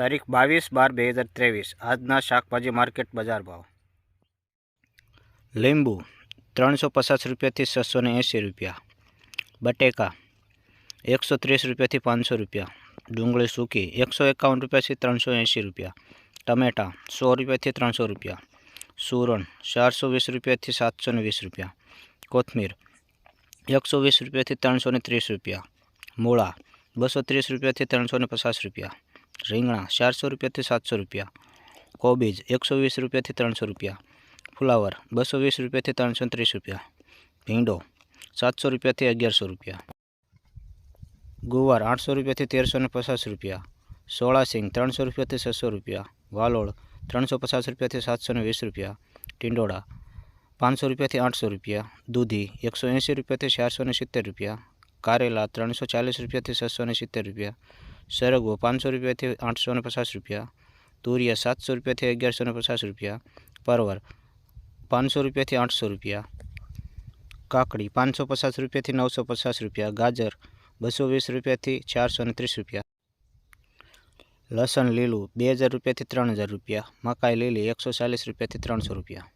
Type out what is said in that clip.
તારીખ બાવીસ બાર બે હજાર ત્રેવીસ આજના શાકભાજી માર્કેટ બજાર ભાવ લીંબુ ત્રણસો પચાસ રૂપિયાથી છસો ને એંસી રૂપિયા બટેકા એકસો ત્રીસ રૂપિયાથી પાંચસો રૂપિયા ડુંગળી સૂકી એકસો એકાવન રૂપિયાથી ત્રણસો એંસી રૂપિયા ટમેટાં સો રૂપિયાથી ત્રણસો રૂપિયા સુરણ ચારસો વીસ રૂપિયાથી સાતસો ને વીસ રૂપિયા કોથમીર એકસો વીસ રૂપિયાથી ત્રણસો ને ત્રીસ રૂપિયા મૂળા બસો ત્રીસ રૂપિયાથી ત્રણસો ને પચાસ રૂપિયા રીંગણા ચારસો રૂપિયાથી સાતસો રૂપિયા કોબીજ એકસો વીસ રૂપિયાથી ત્રણસો રૂપિયા ફુલાવર બસો વીસ રૂપિયાથી ત્રણસો ત્રીસ રૂપિયા ભીંડો સાતસો રૂપિયાથી અગિયારસો રૂપિયા ગુવાર આઠસો રૂપિયાથી તેરસો ને પચાસ રૂપિયા સોળાસિંગ ત્રણસો રૂપિયાથી છસો રૂપિયા વાલોળ ત્રણસો પચાસ રૂપિયાથી સાતસો ને વીસ રૂપિયા ટિંડોળા પાંચસો રૂપિયાથી આઠસો રૂપિયા દૂધી એકસો એંસી રૂપિયાથી ચારસો ને સિત્તેર રૂપિયા કારેલા ત્રણસો ચાલીસ રૂપિયાથી છસો ને સિત્તેર રૂપિયા સરગવો પાંચસો રૂપિયાથી આઠસો ને પચાસ રૂપિયા, તુરિયા સાતસો રૂપિયાથી અગિયારસો ને પચાસ રૂપિયા, પરવર પાંચસો રૂપિયાથી આઠસો રૂપિયા, કાકડી પાંચસો પચાસ રૂપિયાથી નવસો પચાસ રૂપિયા, ગાજર બસો વીસ રૂપિયાથી ચારસો ને ત્રીસ રૂપિયા, લસણ લીલું બે હજાર રૂપિયાથી ત્રણ હજાર રૂપિયા, મકાઈ લીલી એકસો ચાલીસ રૂપિયાથી ત્રણસો રૂપિયા.